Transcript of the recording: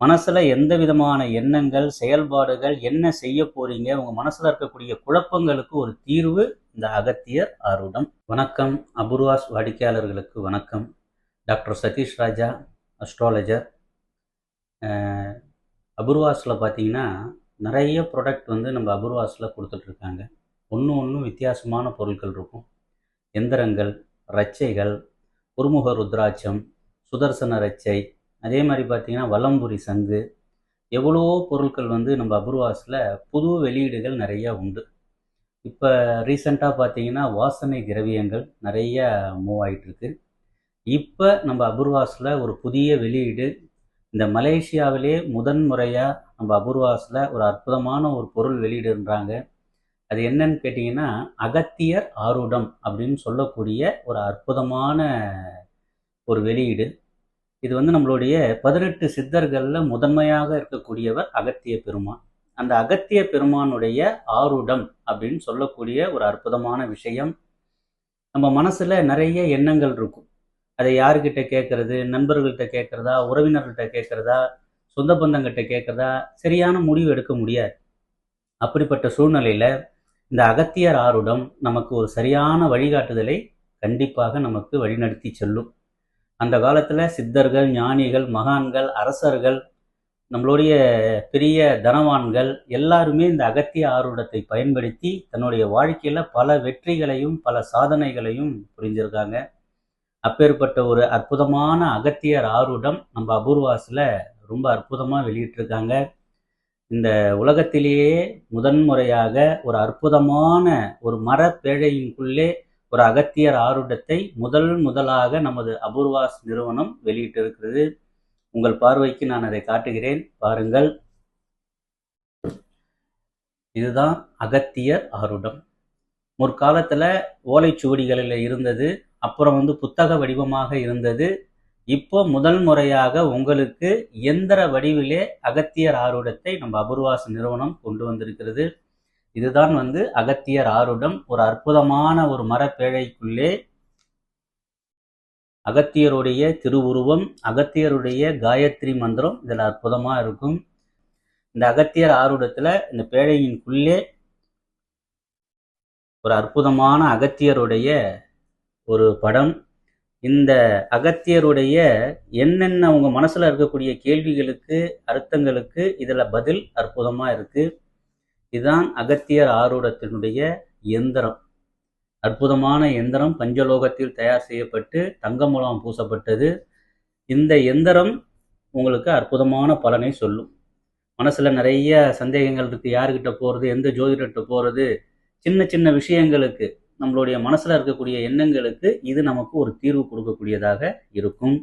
மனசுல எந்த விதமான எண்ணங்கள் செயல்பாடுகள் என்ன செய்ய போறீங்க? உங்க மனசுல இருக்கக்கூடிய குழப்பங்களுக்கு ஒரு தீர்வு இந்த அகத்தியர் அருடம். வணக்கம். அபூர்வாஸ் வாடிக்கையாளர்களுக்கு வணக்கம். டாக்டர் சதீஷ் ராஜா அஸ்ட்ராலஜர் அபூர்வாஸில் பார்த்தீங்கன்னா நிறைய ப்ராடக்ட் வந்து நம்ம அபூர்வாஸில் கொடுத்துட்ருக்காங்க. ஒன்று ஒன்றும் வித்தியாசமான பொருட்கள் இருக்கும். எந்திரங்கள் ரச்சைகள் குருமுக ருத்ராட்சம் சுதர்சன ரச்சை அதே மாதிரி பார்த்தீங்கன்னா வலம்புரி சங்கு எவ்வளவோ பொருட்கள் வந்து நம்ம அபூர்வாஸில் புது வெளியீடுகள் நிறைய உண்டு. இப்போ ரீசண்டாக பார்த்தீங்கன்னா வாசனை திரவியங்கள் நிறைய மூவ் ஆகிட்டுருக்கு இப்போ நம்ம அபூர்வாஸில் ஒரு புதிய வெளியீடு இந்த மலேசியாவிலே முதன் முறையாக நம்ம அபூர்வாஸில் ஒரு அற்புதமான ஒரு பொருள் வெளியிடுன்றாங்க அது என்னன்னு கேட்டிங்கன்னா அகத்தியர் ஆரூடம் அப்படின்னு சொல்லக்கூடிய ஒரு அற்புதமான ஒரு வெளியீடு. இது வந்து நம்மளுடைய பதினெட்டு சித்தர்களில் முதன்மையாக இருக்கக்கூடியவர் அகத்திய பெருமான். அந்த அகத்திய பெருமானுடைய ஆருடம் அப்படின்னு சொல்லக்கூடிய ஒரு அற்புதமான விஷயம். நம்ம மனசில் நிறைய எண்ணங்கள் இருக்கும். அதை யாருக்கிட்ட கேட்கறது நண்பர்கள்கிட்ட கேட்குறதா உறவினர்கள்ட்ட கேட்குறதா சொந்த பந்தங்கிட்ட கேட்குறதா சரியான முடிவு எடுக்க முடியாது. அப்படிப்பட்ட சூழ்நிலையில் இந்த அகத்தியர் ஆருடம் நமக்கு ஒரு சரியான வழிகாட்டுதலை கண்டிப்பாக நமக்கு வழிநடத்தி செல்லும். அந்த காலத்தில் சித்தர்கள் ஞானிகள் மகான்கள் அரசர்கள் நம்மளுடைய பெரிய தனவான்கள் எல்லாருமே இந்த அகத்திய ஆருடத்தை பயன்படுத்தி தன்னுடைய வாழ்க்கையில் பல வெற்றிகளையும் பல சாதனைகளையும் புரிஞ்சிருக்காங்க. அப்பேற்பட்ட ஒரு அற்புதமான அகத்தியர் ஆருடம் நம்ம அபூர்வாஸில் ரொம்ப அற்புதமாக வெளியிட்டிருக்காங்க. இந்த உலகத்திலேயே முதன்முறையாக ஒரு அற்புதமான ஒரு மரப்பேழையின்குள்ளே ஒரு அகத்தியர் ஆருடத்தை முதல் முதலாக நமது அபூர்வாஸ் நிறுவனம் வெளியிட்டிருக்கிறது. உங்கள் பார்வைக்கு நான் அதை காட்டுகிறேன். பாருங்கள். இதுதான் அகத்தியர் ஆருடம். முற்காலத்தில் ஓலைச்சுவடிகளில் இருந்தது அப்புறம் வந்து புத்தக வடிவமாக இருந்தது. இப்போ முதல் முறையாக உங்களுக்கு எந்திர வடிவிலே அகத்தியர் ஆருடத்தை நம்ம அபூர்வாஸ் நிறுவனம் கொண்டு வந்திருக்கிறது. இதுதான் வந்து அகத்தியர் ஆருடம் ஒரு அற்புதமான ஒரு மரப்பேழைக்குள்ளே அகத்தியருடைய திருவுருவம் அகத்தியருடைய காயத்ரி மந்திரம் இதில் அற்புதமாக இருக்கும். இந்த அகத்தியர் ஆருடத்தில் இந்த பேழையின்குள்ளே ஒரு அற்புதமான அகத்தியருடைய ஒரு படம். இந்த அகத்தியருடைய என்னென்ன உங்கள் மனசில் இருக்கக்கூடிய கேள்விகளுக்கு அர்த்தங்களுக்கு இதில் பதில் அற்புதமாக இருக்குது இதுதான் அகத்தியர் ஆரூடத்தினுடைய எந்திரம். அற்புதமான எந்திரம் பஞ்சலோகத்தில் தயார் செய்யப்பட்டு தங்க மூலம் பூசப்பட்டது. இந்த எந்திரம் உங்களுக்கு அற்புதமான பலனை சொல்லும். மனசில் நிறைய சந்தேகங்கள் இருக்குது யாருக்கிட்ட போகிறது எந்த ஜோதிடர்கிட்ட போகிறது சின்ன சின்ன விஷயங்களுக்கு நம்மளுடைய மனசில் இருக்கக்கூடிய எண்ணங்களுக்கு இது நமக்கு ஒரு தீர்வு கொடுக்கக்கூடியதாக இருக்கும்.